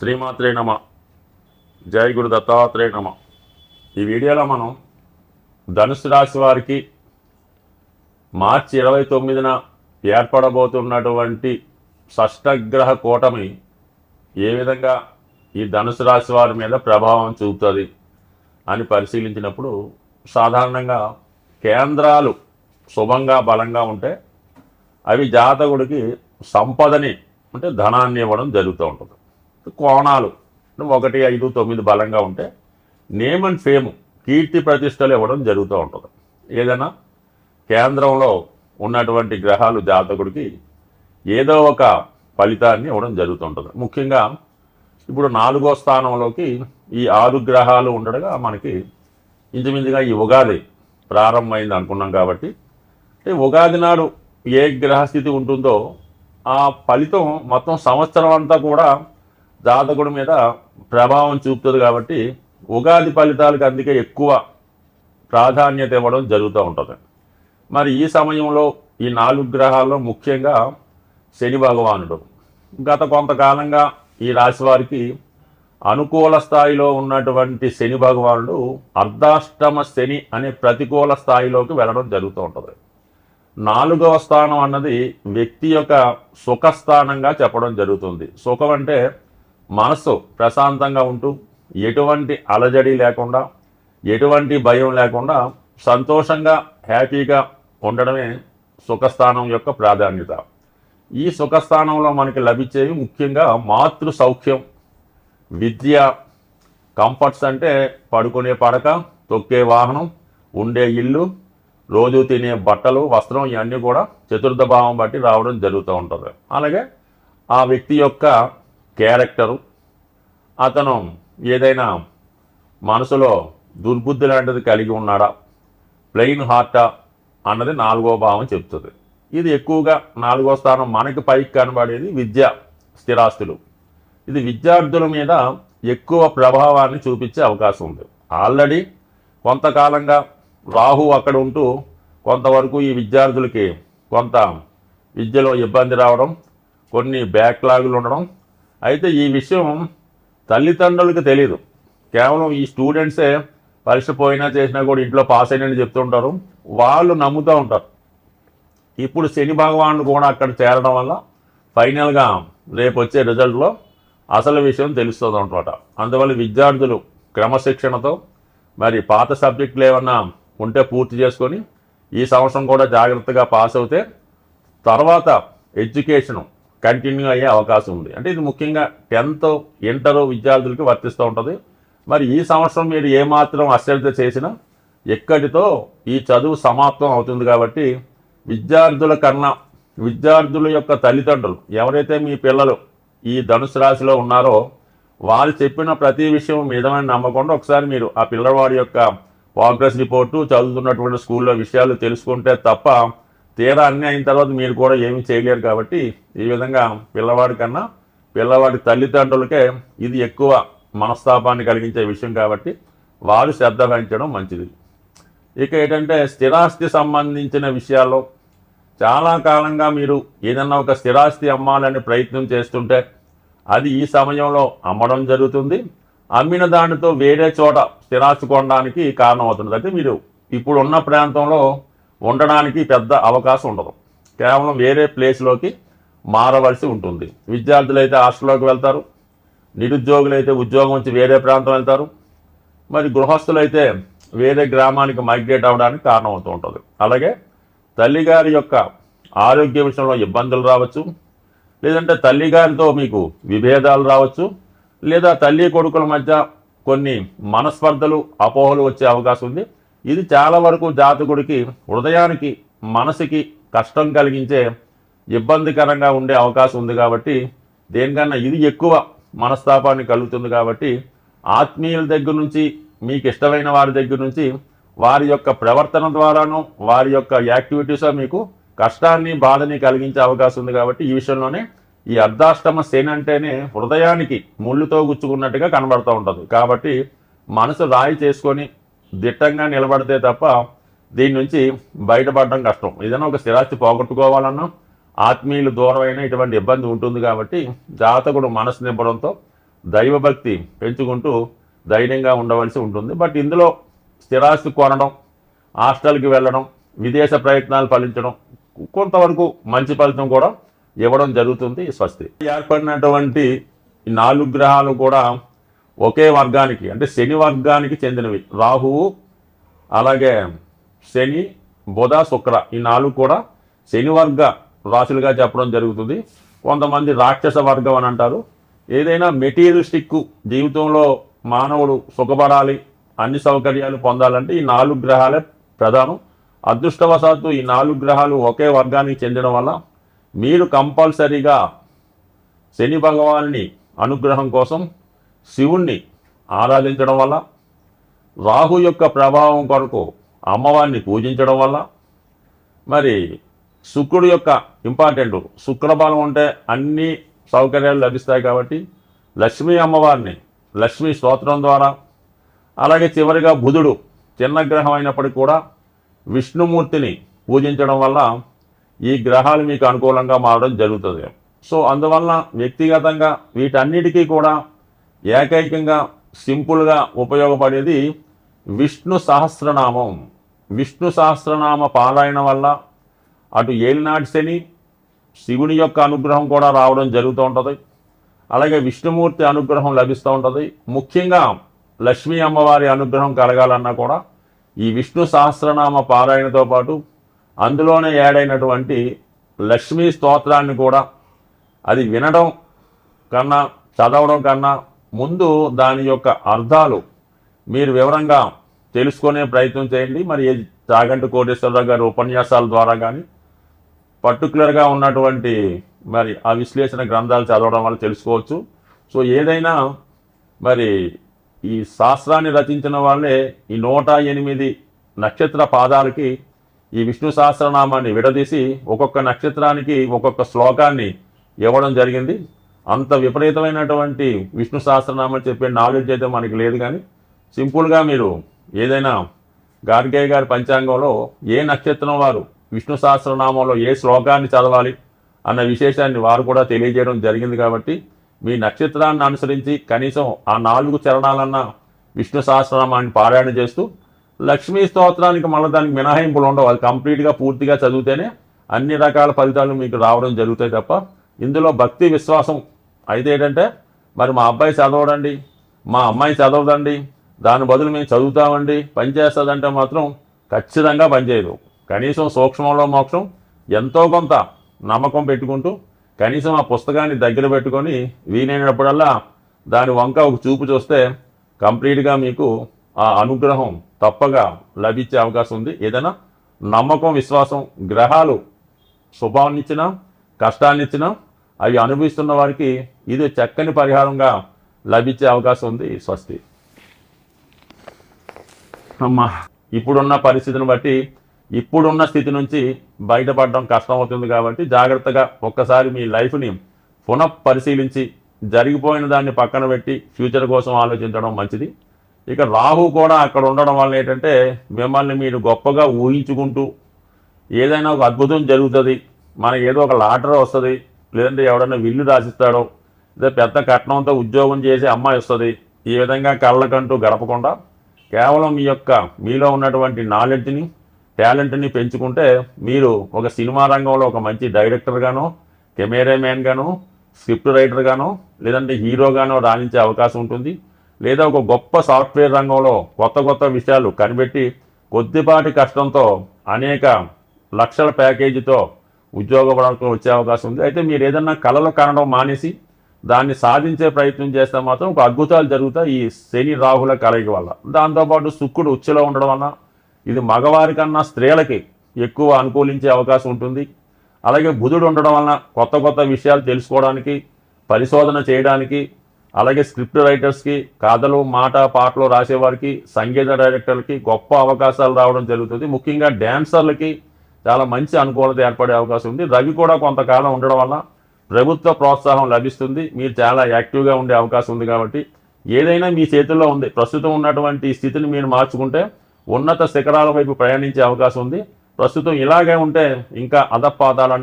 శ్రీమాత్రే నమ. జయ గురు దత్తాత్రేయ నమ. ఈ వీడియోలో మనం ధనుసు రాశి వారికి మార్చి ఇరవై తొమ్మిదిన ఏర్పడబోతున్నటువంటి షష్టగ్రహ కూటమి ఏ విధంగా ఈ ధనుసు రాశి వారి మీద ప్రభావం చూపుతుంది అని పరిశీలించినప్పుడు సాధారణంగా కేంద్రాలు శుభంగా బలంగా ఉంటే అవి జాతకుడికి సంపదని అంటే ధనాన్ని ఇవ్వడం జరుగుతూ ఉంటుంది. కోణాలు. ఒకటి ఐదు తొమ్మిది బలంగా ఉంటే నేమ్ అండ్ ఫేమ్ కీర్తి ప్రతిష్టలు ఇవ్వడం జరుగుతూ ఉంటుంది. ఏదైనా కేంద్రంలో ఉన్నటువంటి గ్రహాలు జాతకుడికి ఏదో ఒక ఫలితాన్ని ఇవ్వడం జరుగుతుంటుంది ముఖ్యంగా ఇప్పుడు నాలుగో స్థానంలోకి ఈ ఆరు గ్రహాలు ఉండగా మనకి ఇంచుమించుగా ఈ ఉగాది ప్రారంభమైంది అనుకున్నాం కాబట్టి అంటే ఉగాది నాడు ఏ గ్రహస్థితి ఉంటుందో ఆ ఫలితం మొత్తం సంవత్సరం అంతా కూడా జాతకుడి మీద ప్రభావం చూపుతుంది కాబట్టి ఉగాది ఫలితాలకు అందుకే ఎక్కువ ప్రాధాన్యత ఇవ్వడం జరుగుతూ ఉంటుంది. మరి ఈ సమయంలో ఈ నాలుగు గ్రహాల్లో ముఖ్యంగా శని భగవానుడు. గత కొంతకాలంగా ఈ రాశి వారికి అనుకూల స్థాయిలో ఉన్నటువంటి శని భగవానుడు అర్ధాష్టమ శని అనే ప్రతికూల స్థాయిలోకి వెళ్ళడం జరుగుతూ ఉంటుంది. నాలుగవ స్థానం అన్నది వ్యక్తి యొక్క సుఖస్థానంగా చెప్పడం జరుగుతుంది. సుఖం అంటే మనసు ప్రశాంతంగా ఉంటూ ఎటువంటి అలజడి లేకుండా ఎటువంటి భయం లేకుండా సంతోషంగా హ్యాపీగా ఉండడమే సుఖస్థానం యొక్క ప్రాధాన్యత. ఈ సుఖస్థానంలో మనకి లభించేవి ముఖ్యంగా మాతృ సౌఖ్యం. విద్య కంఫర్ట్స్ అంటే పడుకునే పడక తొక్కే వాహనం ఉండే ఇల్లు రోజు తినే బట్టలు వస్త్రం ఇవన్నీ కూడా చతుర్థ భావం బట్టి రావడం జరుగుతూ ఉంటుంది. అలాగే ఆ వ్యక్తి యొక్క క్యారెక్టరు. అతను ఏదైనా మనసులో దుర్బుద్ధి లాంటిది కలిగి ఉన్నాడా? ప్లెయిన్ హార్టా? అన్నది నాలుగో భావం చెప్తుంది ఇది ఎక్కువగా నాలుగో స్థానం మనకి పైకి కనబడేది విద్య స్థిరాస్తులు. ఇది విద్యార్థుల మీద ఎక్కువ ప్రభావాన్ని చూపించే అవకాశం ఉంది. ఆల్రెడీ కొంతకాలంగా రాహు అక్కడ ఉంటూ కొంతవరకు ఈ విద్యార్థులకి కొంత విద్యలో ఇబ్బంది రావడం కొన్ని బ్యాక్లాగులు ఉండడం అయితే ఈ విషయం తల్లిదండ్రులకి తెలియదు కేవలం ఈ స్టూడెంట్సే పరీక్ష పోయినా చేసినా కూడా ఇంట్లో పాస్ అయినని చెప్తుంటారు. వాళ్ళు నమ్ముతూ ఉంటారు. ఇప్పుడు శని భగవానుడు కూడా అక్కడ చేరడం వల్ల ఫైనల్గా రేపు వచ్చే రిజల్ట్లో అసలు విషయం తెలుస్తుంది అనమాట అందువల్ల విద్యార్థులు క్రమశిక్షణతో మరి పాత సబ్జెక్టులు ఏమన్నా ఉంటే పూర్తి చేసుకొని ఈ సంవత్సరం కూడా జాగ్రత్తగా పాస్ అవుతే తర్వాత ఎడ్యుకేషన్ కంటిన్యూ అయ్యే అవకాశం ఉంది. అంటే ఇది ముఖ్యంగా టెన్త్ ఇంటర్ విద్యార్థులకి వర్తిస్తూ ఉంటుంది. మరి ఈ సంవత్సరం మీరు ఏమాత్రం అశ్రద్ధ చేసినా ఎక్కడితో ఈ చదువు సమాప్తం అవుతుంది కాబట్టి విద్యార్థుల కన్నా విద్యార్థుల యొక్క తల్లిదండ్రులు ఎవరైతే మీ పిల్లలు ఈ ధనుసు రాశిలో ఉన్నారో వారు చెప్పిన ప్రతి విషయం మిదమైన నమ్మకుండా ఒకసారి మీరు ఆ పిల్లవాడి యొక్క ప్రోగ్రెస్ రిపోర్టు చదువుతున్నటువంటి స్కూల్లో విషయాలు తెలుసుకుంటే తప్ప తీరా అన్నీ అయిన తర్వాత మీరు కూడా ఏమీ చేయలేరు కాబట్టి ఈ విధంగా పిల్లవాడి కన్నా పిల్లవాడి తల్లిదండ్రులకే ఇది ఎక్కువ మనస్తాపాన్ని కలిగించే విషయం కాబట్టి వారు శ్రద్ధ వహించడం మంచిది. ఇక ఏంటంటే స్థిరాస్తి సంబంధించిన విషయాల్లో చాలా కాలంగా మీరు ఏదన్నా ఒక స్థిరాస్తి అమ్మాలని ప్రయత్నం చేస్తుంటే అది ఈ సమయంలో అమ్మడం జరుగుతుంది. అమ్మిన దానితో వేరే చోట స్థిరాస్తి కొనడానికి కారణమవుతుంది. అంటే మీరు ఇప్పుడున్న ప్రాంతంలో ఉండడానికి పెద్ద అవకాశం ఉండదు. కేవలం వేరే ప్లేస్లోకి మారవలసి ఉంటుంది. విద్యార్థులు అయితే హాస్టల్లోకి వెళ్తారు. నిరుద్యోగులు అయితే ఉద్యోగం నుంచి వేరే ప్రాంతం వెళ్తారు. మరి గృహస్థులు అయితే వేరే గ్రామానికి మైగ్రేట్ అవ్వడానికి కారణం అవుతూ ఉంటుంది. అలాగే తల్లిగారి యొక్క ఆరోగ్య విషయంలో ఇబ్బందులు రావచ్చు. లేదంటే తల్లిగారితో మీకు విభేదాలు రావచ్చు. లేదా తల్లి కొడుకుల మధ్య కొన్ని మనస్పర్ధలు అపోహలు వచ్చే అవకాశం ఉంది. ఇది చాలా వరకు జాతకుడికి హృదయానికి మనసుకి కష్టం కలిగించే ఇబ్బందికరంగా ఉండే అవకాశం ఉంది కాబట్టి దేనికన్నా ఇది ఎక్కువ మనస్తాపాన్ని కలుగుతుంది కాబట్టి ఆత్మీయుల దగ్గర నుంచి మీకు ఇష్టమైన వారి దగ్గర నుంచి వారి యొక్క ప్రవర్తన ద్వారాను వారి యొక్క యాక్టివిటీస్ మీకు కష్టాన్ని బాధని కలిగించే అవకాశం ఉంది కాబట్టి ఈ విషయంలోనే ఈ అర్ధాష్టమ శని అంటేనే హృదయానికి ముళ్ళుతో గుచ్చుకున్నట్టుగా కనబడుతూ ఉంటుంది. కాబట్టి మనసు రాయి చేసుకొని దిట్టంగా నిలబడితే తప్ప దీని నుంచి బయటపడడం కష్టం. ఏదైనా ఒక స్థిరాస్తి పోగొట్టుకోవాలన్నా ఆత్మీయులు దూరమైన ఇటువంటి ఇబ్బంది ఉంటుంది కాబట్టి జాతకుడు మనసు నింపడంతో దైవభక్తి పెంచుకుంటూ ధైర్యంగా ఉండవలసి ఉంటుంది. బట్ ఇందులో స్థిరాస్తి కొనడం హాస్టల్కి వెళ్ళడం విదేశ ప్రయత్నాలు ఫలించడం కొంతవరకు మంచి ఫలితం కూడా ఇవ్వడం జరుగుతుంది. స్వస్తి. ఏర్పడినటువంటి నాలుగు గ్రహాలు కూడా ఒకే వర్గానికి అంటే శని వర్గానికి చెందినవి. రాహువు అలాగే శని బుధ శుక్ర ఈ నాలుగు కూడా శని వర్గ రాశులుగా చెప్పడం జరుగుతుంది. కొంతమంది రాక్షస వర్గం అని అంటారు. ఏదైనా మెటీరియలిస్టిక్ జీవితంలో మానవుడు సుఖపడాలి అన్ని సౌకర్యాలు పొందాలంటే ఈ నాలుగు గ్రహాలే ప్రధానం. అదృష్టవశాత్తు ఈ నాలుగు గ్రహాలు ఒకే వర్గానికి చెందడం వల్ల మీరు కంపల్సరీగా శని భగవాన్ని అనుగ్రహం కోసం శివుణ్ణి ఆరాధించడం వల్ల రాహు యొక్క ప్రభావం కొరకు అమ్మవారిని పూజించడం వల్ల మరి శుక్రుడు యొక్క ఇంపార్టెంట్ శుక్రబలం ఉంటే అన్ని సౌకర్యాలు లభిస్తాయి కాబట్టి లక్ష్మీ అమ్మవారిని లక్ష్మీ స్తోత్రం ద్వారా అలాగే చివరిగా బుధుడు చిన్న గ్రహం అయినప్పటికీ కూడా విష్ణుమూర్తిని పూజించడం వల్ల ఈ గ్రహాలు మీకు అనుకూలంగా మారడం జరుగుతుంది. సో అందువల్ల వ్యక్తిగతంగా వీటన్నిటికీ కూడా ఏకైకంగా సింపుల్గా ఉపయోగపడేది విష్ణు సహస్రనామం. విష్ణు సహస్రనామ పారాయణ వల్ల అటు ఏలినాటి శని శివుని యొక్క అనుగ్రహం కూడా రావడం జరుగుతూ ఉంటుంది. అలాగే విష్ణుమూర్తి అనుగ్రహం లభిస్తూ ఉంటుంది. ముఖ్యంగా లక్ష్మీ అమ్మవారి అనుగ్రహం కలగాలన్నా కూడా ఈ విష్ణు సహస్రనామ పారాయణతో పాటు అందులోనే యాడైనటువంటి లక్ష్మీ స్తోత్రాన్ని కూడా అది వినడం కన్నా చదవడం కన్నా ముందు దాని యొక్క అర్థాలు మీరు వివరంగా తెలుసుకునే ప్రయత్నం చేయండి. మరి తాగంటి కోటేశ్వరరావు గారి ఉపన్యాసాల ద్వారా కానీ పర్టికులర్గా ఉన్నటువంటి మరి ఆ విశ్లేషణ గ్రంథాలు చదవడం వల్ల తెలుసుకోవచ్చు. సో ఏదైనా మరి ఈ శాస్త్రాన్ని రచించిన వాళ్ళే ఈ నూట ఎనిమిది నక్షత్ర పాదాలకి ఈ విష్ణు సహస్రనామాన్ని విడదీసి ఒక్కొక్క నక్షత్రానికి ఒక్కొక్క శ్లోకాన్ని ఇవ్వడం జరిగింది. అంత విపరీతమైనటువంటి విష్ణు సహస్రనామం చెప్పే నాలెడ్జ్ అయితే మనకి లేదు కానీ సింపుల్గా మీరు ఏదైనా గార్గే గారి పంచాంగంలో ఏ నక్షత్రం వారు విష్ణు సహస్రనామంలో ఏ శ్లోకాన్ని చదవాలి అన్న విశేషాన్ని వారు కూడా తెలియజేయడం జరిగింది కాబట్టి మీ నక్షత్రాన్ని అనుసరించి కనీసం ఆ నాలుగు చరణాలన్న విష్ణు సహస్రనామాన్ని పారాయణ చేస్తూ లక్ష్మీ స్తోత్రానికి మళ్ళీ దానికి మినహాయింపులు ఉండవు. అది కంప్లీట్గా పూర్తిగా చదివితేనే అన్ని రకాల ఫలితాలు మీకు రావడం జరుగుతాయి తప్ప ఇందులో భక్తి విశ్వాసం అయితే ఏంటంటే మరి మా అబ్బాయి చదవడండి మా అమ్మాయి చదవదండి దాని బదులు మేము చదువుతామండి పని చేస్తుందంటే మాత్రం ఖచ్చితంగా పనిచేయదు కనీసం సూక్ష్మంలో మోక్షం ఎంతో కొంత నమ్మకం పెట్టుకుంటూ కనీసం ఆ పుస్తకాన్ని దగ్గర పెట్టుకొని వీలైనప్పుడల్లా దాని వంక ఒక చూపు చూస్తే కంప్లీట్గా మీకు ఆ అనుగ్రహం తప్పగా లభించే అవకాశం ఉంది. ఏదైనా నమ్మకం విశ్వాసం గ్రహాలు శుభాన్నిచ్చినా కష్టాన్నిచ్చినా అవి అనుభవిస్తున్న వారికి ఇది చక్కని పరిహారంగా లభించే అవకాశం ఉంది స్వస్తి. అమ్మా ఇప్పుడున్న పరిస్థితిని బట్టి ఇప్పుడున్న స్థితి నుంచి బయటపడడం కష్టం అవుతుంది కాబట్టి జాగ్రత్తగా ఒక్కసారి మీ లైఫ్ని పునః పరిశీలించి జరిగిపోయిన దాన్ని పక్కన పెట్టి ఫ్యూచర్ కోసం ఆలోచించడం మంచిది. ఇక రాహు కూడా అక్కడ ఉండడం వల్ల ఏంటంటే మిమ్మల్ని మీరు గొప్పగా ఊహించుకుంటూ ఏదైనా ఒక అద్భుతం జరుగుతుంది మనకి ఏదో ఒక లాటరీ వస్తుంది లేదంటే ఎవడన్నా విల్లు రాసిస్తాడో లేదా పెద్ద కట్నంతో ఉద్యోగం చేసి అమ్మాయి వస్తుంది ఈ విధంగా కళ్ళకంటూ గడపకుండా కేవలం మీ యొక్క మీలో ఉన్నటువంటి నాలెడ్జ్ని టాలెంట్ని పెంచుకుంటే మీరు ఒక సినిమా రంగంలో ఒక మంచి డైరెక్టర్గానో కెమెరామ్యాన్గానో స్క్రిప్ట్ రైటర్గానో లేదంటే హీరోగానో రాణించే అవకాశం ఉంటుంది. లేదా ఒక గొప్ప సాఫ్ట్వేర్ రంగంలో కొత్త కొత్త విషయాలు కనిపెట్టి కొద్దిపాటి కష్టంతో అనేక లక్షల ప్యాకేజీతో ఉద్యోగ వచ్చే అవకాశం ఉంది. అయితే మీరు ఏదన్నా కళలు కనడం మానేసి దాన్ని సాధించే ప్రయత్నం చేస్తే మాత్రం ఒక అద్భుతాలు జరుగుతాయి ఈ శని రాహుల కలయిక వల్ల. దాంతోపాటు శుక్రుడు ఉచ్చులో ఉండడం వల్ల ఇది మగవారి కన్నా స్త్రీలకి ఎక్కువ అనుకూలించే అవకాశం ఉంటుంది. అలాగే బుధుడు ఉండడం వలన కొత్త కొత్త విషయాలు తెలుసుకోవడానికి పరిశోధన చేయడానికి అలాగే స్క్రిప్ట్ రైటర్స్కి కథలు మాట పాటలు రాసేవారికి సంగీత డైరెక్టర్లకి గొప్ప అవకాశాలు రావడం జరుగుతుంది. ముఖ్యంగా డ్యాన్సర్లకి చాలా మంచి అనుకూలత ఏర్పడే అవకాశం ఉంది. రవి కూడా కొంతకాలం ఉండడం వల్ల ప్రభుత్వ ప్రోత్సాహం లభిస్తుంది. మీరు చాలా యాక్టివ్గా ఉండే అవకాశం ఉంది కాబట్టి ఏదైనా మీ చేతుల్లో ఉంది. ప్రస్తుతం ఉన్నటువంటి స్థితిని మీరు మార్చుకుంటే ఉన్నత శిఖరాల వైపు ప్రయాణించే అవకాశం ఉంది. ప్రస్తుతం ఇలాగే ఉంటే ఇంకా అధపాతాలు